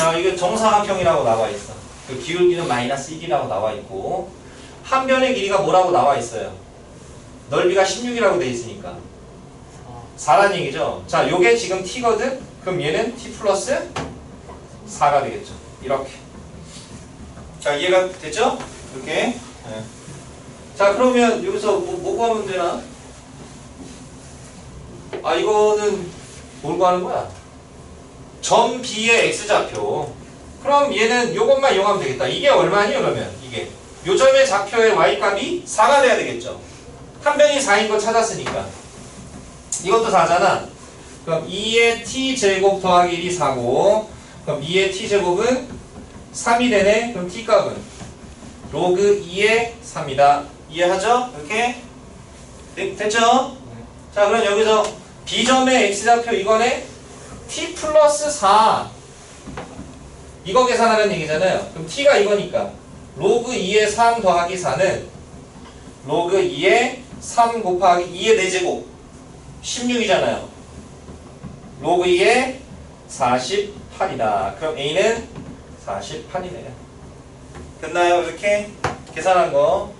자, 이게 정사각형이라고 나와 있어. 그 기울기는 마이너스 1이라고 나와 있고 한 변의 길이가 뭐라고 나와 있어요. 넓이가 16이라고 돼 있으니까 4란 얘기죠. 자, 요게 지금 t거든. 그럼 얘는 t 플러스 4가 되겠죠. 이렇게. 자, 이해가 됐죠? 이렇게. 네. 자, 그러면 여기서 뭐, 뭐 구하면 되나? 아, 이거는 뭘 구하는 거야? 점 B의 X좌표. 그럼 얘는 요것만 이용하면 되겠다. 이게 얼마니 그러면? 이게. 요 점의 좌표의 Y값이 4가 돼야 되겠죠. 한 변이 4인 거 찾았으니까. 이것도 4잖아. 그럼 2의 t제곱 더하기 1이 4고 그럼 2의 t제곱은 3이 되네. 그럼 t값은 로그 2의 3이다. 이해하죠? 이렇게? 네, 됐죠? 자 그럼 여기서 B점의 X좌표 이거네 t 플러스 4 이거 계산하는 얘기잖아요. 그럼 t가 이거니까 로그 2의 3 더하기 4는 로그 2의 3 곱하기 2의 4제곱 16이잖아요. 로그 2의 48이다. 그럼 A는 48이네요. 됐나요? 이렇게 계산한 거.